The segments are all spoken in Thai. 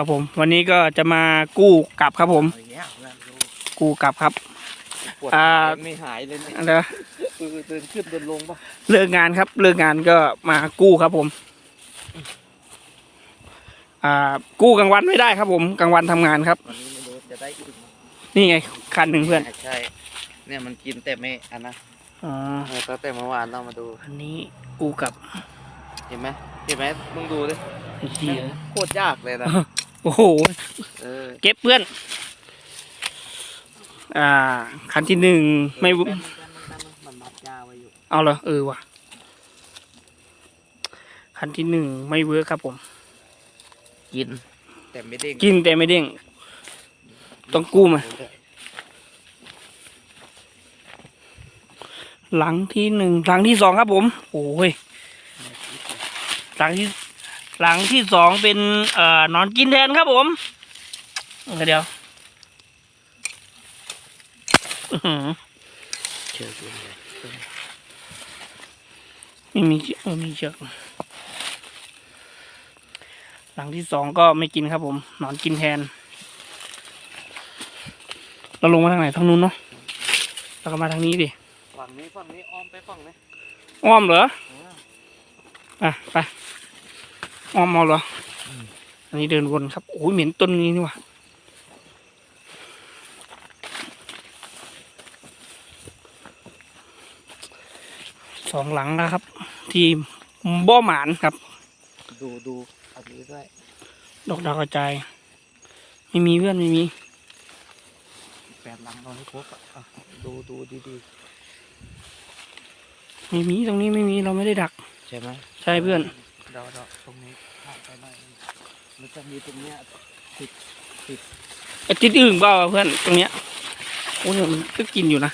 ครับผม วันนี้ก็จะมากู้กลับครับผมเอาอย่างเงี้ยเพื่อนดูกู้กลับครับ ปวดอ่าขาไม่หายเลยเนี่ยเดี๋ยวคือเดินขึ้นเดินลงปะเลิกงานครับ เลิกงานก็มากู้ครับผม อ่า กู้กลางวันไม่ได้ครับผมกลางวันทำงานครับ วันนี้ไม่รู้จะได้อีกไหมนี่ไงคันหนึ่งเพื่อนใช่ เนี่ยมันกินแต่ไม่อันนะอ๋อเออตั้งแต่เมื่อวานเรามาดู อันนี้กู้กลับเห็นไหมเห็นไหมมึงดูดิไอ้เหี้ยโคตรยากเลยนะ โอ้โห เออเก็บเพื่อน อ่า คันที่หนึ่งไม่วุแป๊บนึงแป๊บนึงแป๊บนึงมันมัดยาไว้อยู่เอาเหรอเออว่ะ คันที่หนึ่งไม่เวิร์คครับผม กิน แต่ไม่เด้งกินแต่ไม่เด้งต้องกู้มา หลังที่หนึ่งหลังที่สองครับผม โอ้ยหลังที่ หลังที่สองเป็นเอ่อนอนกินแทนครับผมเดี๋ยวอื้อหือเชื่อกูเลยไม่มีเออมีเชือกหลังที่สองก็ไม่กินครับผม นอนกินแทน เราลงมาทางไหนทางนู้นเนาะแล้วก็มาทางนี้ดิฝั่งนี้ฝั่งนี้อ้อมไปฝั่งนี้อ้อมเหรอเอออะไป อ้อมเอาเหรอออันนี้เดินวนครับโอ้ยเหม็นต้นนี้นี่ว่ะสองหลังแล้วครับ ทีมบ่หมานครับ ดูดูอันนี้ด้วยดอกดาวกระจายไม่มีเพื่อนไม่มีแปดหลังเราให้ครบอะอะดูดูดีดีไม่มีตรงนี้ไม่มีเราไม่ได้ดักๆใช่ไหมใช่เพื่อน เดาเดาตรงนี้ผ่านไปหน่อยมันจะมีตรงเนี้ยไอ้ติดอึ่งเปล่าเพื่อนตรงเนี้ยโอ้ยมันก็กินอยู่นะ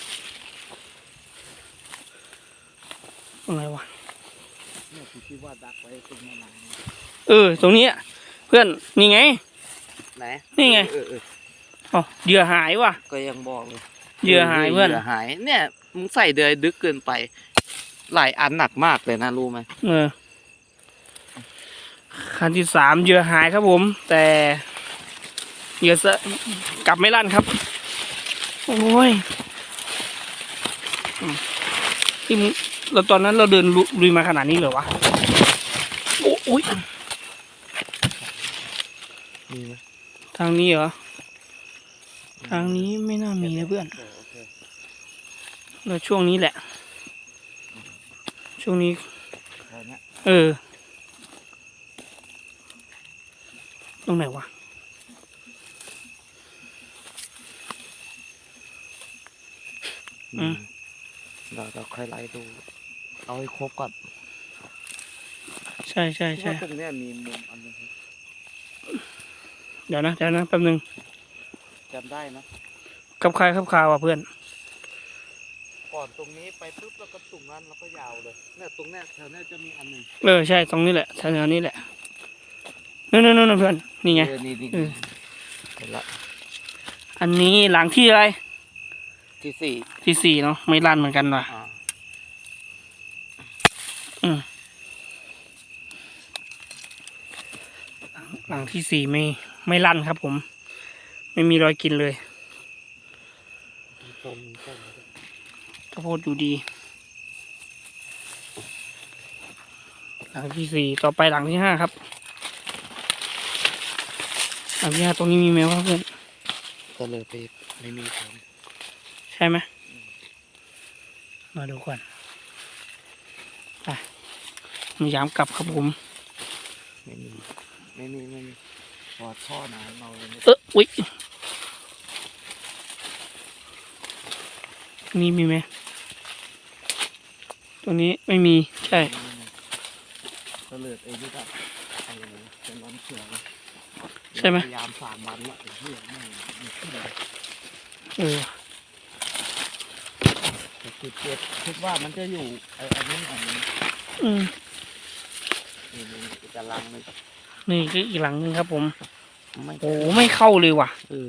อะไรวะเนี่ยที่ว่าดักไว้ตรงนี้นเออตรงเนี้เพื่อนนี่ไงไหนนี่ไงเออเอออ๋อเหยื่อหายว่ะก็ยังบอกเลยเหยื่อหายเพื่อนเหยื่อหายเนี่ยมึงใส่เดือยดึกเกินไป หลายอันหนักมากเลยนะรู้ไหมเออ คันที่สามเหยื่อหายครับผม แต่เหยื่อสะกลับไม่ลั่นครับ โอ้ยอืมที่มึงเราตอนนั้นเราเดินลุลุยมาขนาดนี้เหรอวะโอ้โอ้ยมีไหมทางนี้เหรอ ทางนี้ไม่น่ามีนะเพื่อนโอเคโอเคแล้วช่วงนี้แหละ ช่วงนี้แค่เนี้ยเออ ตรงไหนวะอืมเราเราค่อยไล่ดู เอาให้ครบก่อนใช่ใช่เพราะใช่ว่าตรงเนี้ยมีมุมอันหนึงเดี๋ยวนะเดี๋ยวนะแป๊บนึงจำได้นะขับคายขับคาว่ะเพื่อน ก่อนตรงนี้ไปปุ๊บแล้วก็ตรงนั้นแล้วก็ยาวเลยเนี่ยตรงเนี้ยแถวเนี้ยจะมีอันหนึ่งเออใช่ตรงนี้แหละแถวๆนี้แหละ นู่นนู่นนู่นเพื่อนนี่ไงเออนี่นี่เออเห็นละอันนี้หลังที่อะไรที่สี่ที่สี่เนาะไม่ลั่นเหมือนกันว่ะอ่าหลังที่สี่ไม่ไม่ลั่นครับผม ไม่มีรอยกินเลยตรงตรงข้าวโพดอยู่ดี หลังที่สี่ต่อไปหลังที่ห้าครับ หลังที่ห้าตรงนี้มีไหมวะเพื่อนก็เลยไปไม่มีคนใช่ไหมมาดูก่อนไปมียามกลับครับผมไม่มีไม่มีไม่มีพอท่อน้ำเราเลยไม่เอออุ๊ยตรงนี้มีไหมตรงนี้ไม่มีใช่ ก็เลยไอ้นี่ก็ไอ้เป็นร้อนเสือเลย ใช่ไหมพยายามสามวันละไอ้เหี้ยไม่ไม่ขึ้นเลยเออแต่คิดเจ็ดคิดว่ามันจะอยู่ไอ้อันนี้อันนี้อืมนี่นี่อีกกำลังเลยนี่คืออีกหลังหนึงครับผมไม่โอ้ไม่เข้าเลยว่ะเออ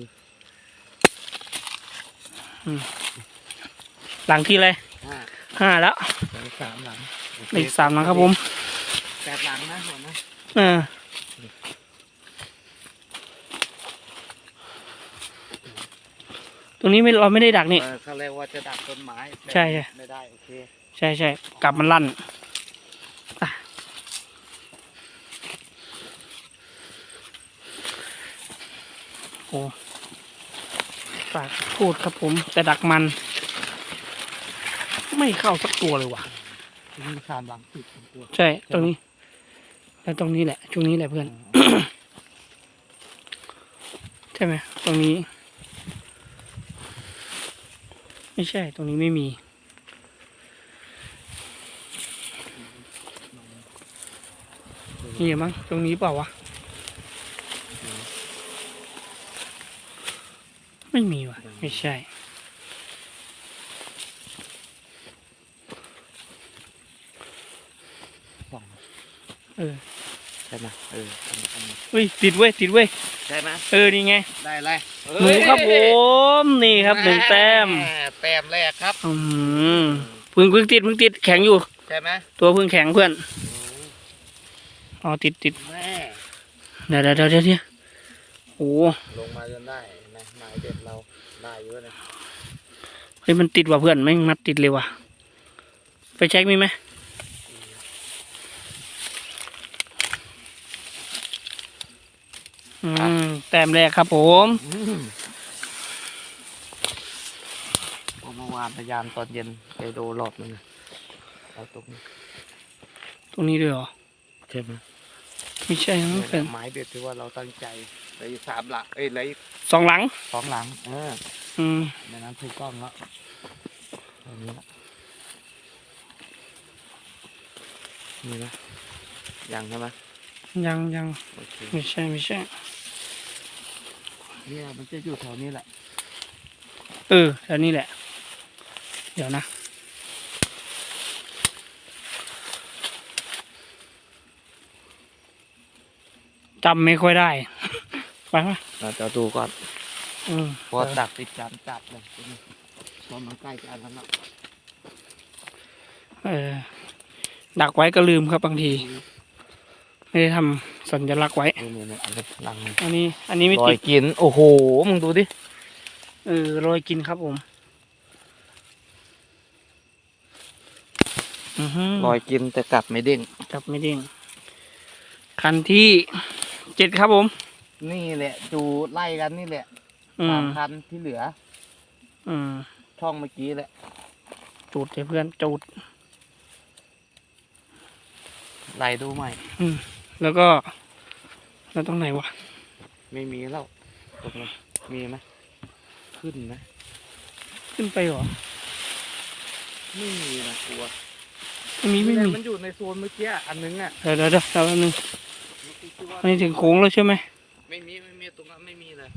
หลังที่เลยห้าห้าแล้วเหลือสามหลังโเคอีกสามหลังครับผมแปดหลังนะหัวนะเออ ตรงนี้ไม่เราไม่ได้ดักนี่ เออเขาเรียกว่าจะดักต้นไม้ใช่ใช่ ไม่ได้โอเคใช่ใช่กลับมันลั่นอะโอ้ฝากพูดครับผม แต่ดักมัน ไม่เข้าสักตัวเลยว่ะ มีสามหลังติดเป็นตัวใช่ ตรงนี้ แล้วตรงนี้แหละ ช่วงนี้แหละเพื่อน ใช่ไหมตรงนี้ ไม่ใช่ตรงนี้ไม่มีนี่มั้งตรงนี้เปล่าวะ ไม่มีว่ะไม่ใช่สองเออใช่ไหมเอออันนี้อันนี้เฮ้ยติดเว้ยติดเว้ยใช่ไหมเออนี่ไง ได้เลยหนูครับผม นี่ครับหนึ่งแต้มแต้มแรกครับอืมเพึ่งเพึ่งติดเพึ่งติดแข็งอยู่ ใช่ไหมตัวเพึ่งแข็งเพื่อนอ๋อติดติดแม่เดี๋ยวเดี๋ยวเดี๋ยวเดี๋ยวโอ้ลงมาจนได้นะหมายเด็ดเราได้เยอะเลยเฮ้ยมันติดว่ะเพื่อนไม่งมัดติดเลยว่ะไปเช็คมีไหมอืมแต้มแรกครับผม ผมเมื่อ วานพยายามตอนเย็นไปดูรอบนึงเอาตรงนี้ตรงนี้ด้วยเหรอใช่ไหมไม่ใช่นะนี่เพื่อนหมายเด็ดที่ว่าเราตั้งใจเหลยสามหลักเอ้ยเหลยสองหลังสองหลัง เออ อืมในนั้นถูกต้องแล้วตรงนี้ละนี่นะยังใช่ไหมยังยังโอเคไม่ใช่ไม่ใช่เนี่ยมันจะอยู่แถวนี้แหละเออแถวนี้แหละ เดี๋ยวนะ จำไม่ค่อยได้ ไปไหมเราจะดูก่อนอืมเพราะดักติดกันจับเลยตรงนี้เพราะมันใกล้กันแล้วนะเออ ดักไว้ก็ลืมครับบางที ไม่ได้ทำสัญลักษณ์ไว้ นี่นี่นี่อันนี้หลังอันนี้ อันนี้ไม่รอติยดกิน โอ้โห มึงดูดิ เออโรยกินครับผม อือฮึรอยกินแต่กลับไม่เด้งจับไม่เด้งคันที่เจ็ดครับผม นี่แหละดูไล่กันนี่แหละอืสามมคันที่เหลือ อืมช่องเมื่อกี้แหละ จูดเลยเพื่อนจูดไล่ดูใหม่แล้วก็ แล้วตรงไหนวะ ไม่มีแล้วตรงนี้มีไหมขึ้นไหมขึ้นไปเหรอ ไม่มีนะกลัว ไม่มีไม่แต่มีมันอยู่ในโซนเมื่อกี้อันนึงอะเดี๋ยวเดี๋ยวเดี๋ยวเดี๋ยวแป๊บนึงอันนี้ถึงโค้งแล้วใช่ไหมไม่มีไม่มีตรงนั้นไม่มีเลย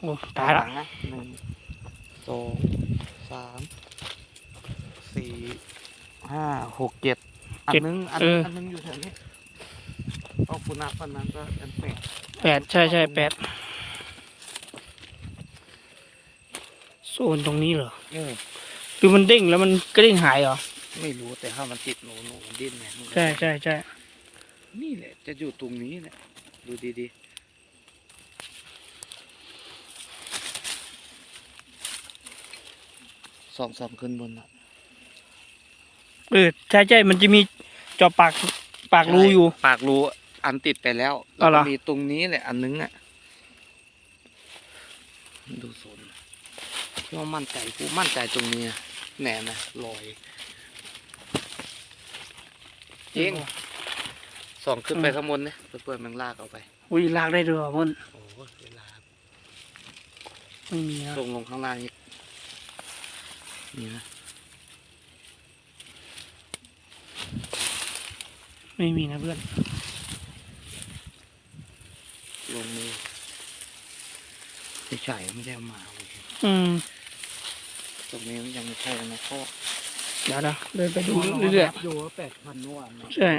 โอ้ตายละหงนะหนึ่งสองสามสี่ห้าหกเจ็ดอันนึงอันนึงอันนึงอยู่แถวนี้เอาคุณนับอันนั้นก็อันแปดแปดใช่ใช่แปดโซนตรงนี้เหรอเออคือมันเด้งแล้วมันก็เด้งหายเหรอ ไม่รู้แต่ถ้ามันติดหนูหนูมันดิ้นไงมึงใช่ใช่ใช่นี่แหละ จะอยู่ตรงนี้แหละดูดีๆสองสามขึ้นบนอะเออใช่ใช่มันจะมีจอบปากปากรูอยู่ ปากรูอันติดไปแล้วอ๋อเหรแล้วอก็มีตรงนี้แหละ อันนึงอะ ดูโซนพี่ว่ามั่นใจกูมั่นใจตรงนี้อะแน่นะลอย จริงสองขึ้นไปข้างบนเนี่ยเพื่อนๆมันลากเอาไป อุ้ยลากได้ด้วยเหรอมันโอ้โหเวลาไม่มีนะลงลงข้างล่างนี่นี่นะไม่มีนะเพื่อน ลงมือไม่ใช่ไม่ได้เอามาเว้ยอืมตรงนี้มันยังไม่ใช่นะเพราะ เดี๋ยวนะเดินไปดูเรื่อยดูว่าแปดพันนวดนะๆใช่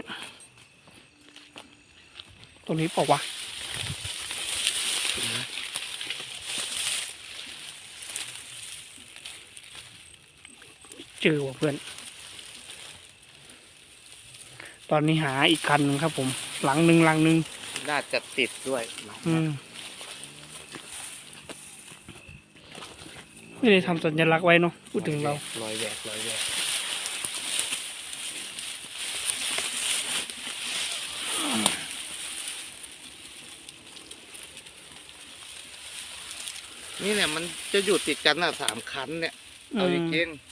ตรงนี้เปล่าวะถูกไหมเจอว่ะเพื่อน ตอนนี้หาอีกคันหนึงครับผม หลังหนึ่งหลังหนึ่งน่าจะติดด้วยอืมไม่ได้ทำสัญลักษณ์ไว้เนาะพูดถึงเรารอยแหวกรอยแหวก นี่เนี่ยมันจะอยู่ติดกันอะสามคันเนี่ย เอาจริงๆ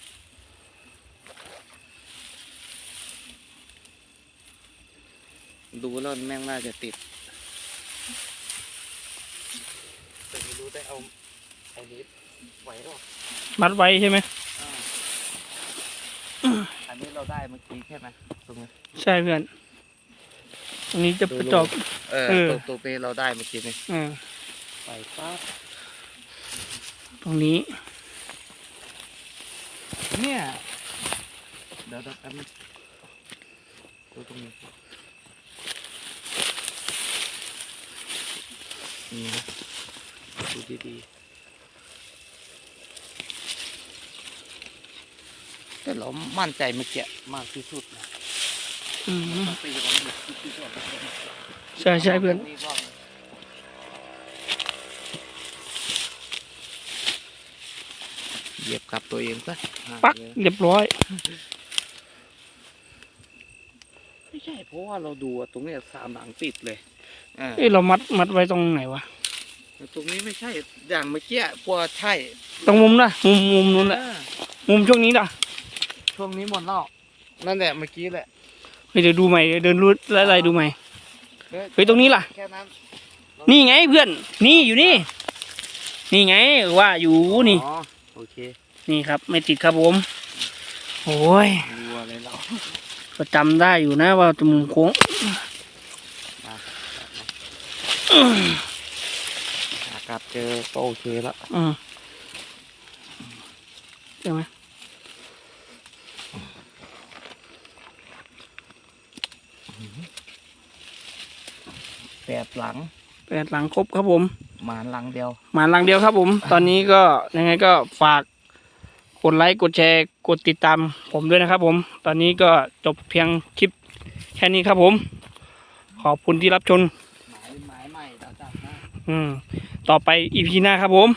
ดูแล้วแม่งน่าจะติด แต่ไม่รู้ได้เอาไอ้นี้ไหวหรอมัดไว้ใช่ไหมอันนี้เราได้เมื่อกี้ใช่ไหมตรงนี้ใช่เพื่อนตรงนี้จะประจอบเออเออตัวตัวเปเราได้เมื่อกี้นี่อ่าไปปั๊บต รงนี้ เนี่ยเดี๋ยวเดี๋ยวแป๊บนึงดูตรงนี้นี่นะดูดีๆแต่เรามั่นใจเมื่อกี้มากที่สุดนะอืมต้องตีกันอยู่ที่สุดใช่ใช่เพื่อน เหยียบกลับตัวเองซะปักเรียบร้อย ไม่ใช่เพราะว่าเราดูอะตรงเนี้ยสามหลังติดเลยอ่าเอ้ยเรามัดมัดไว้ตรงไหนวะแต่ตรงนี้ไม่ใช่อย่างเมื่อกี้กลัวใช่ ตรงมุมนะมุมมุมนู้นแหละอ่ามุมช่วงนี้ล่ะช่วงนี้หมดแล้วนั่นแหละเมื่อกี้แหละเฮ้ยเดี๋ยวดูใหม่เดินรูดไล่ๆดูใหม่เฮ้ยตรงนี้ล่ะแค่นั้นนี่ไงเพื่อน นี่อยู่นี่ นี่ไงว่าอยู่นี่อ๋อ โอเคนี่ครับ ไม่ติดครับผมโอ้ยรัวเลยเราก็จำได้อยู่นะว่าจมูกโค้งอากลับเจอก็โอเคแล้วอืมใช่ไหมแปดหลังแปดหลังครบครับผม หมานหลังเดียว หมาหลังเดียวครับผม ตอนนี้ก็ยังไงก็ฝากกดไลค์กดแชร์กดติดตามผมด้วยนะครับผม ตอนนี้ก็จบเพียงคลิปแค่นี้ครับผม ขอบคุณที่รับชมหมายหมายใหม่เราจับนะอืม ต่อไปอีพีหน้าครับผม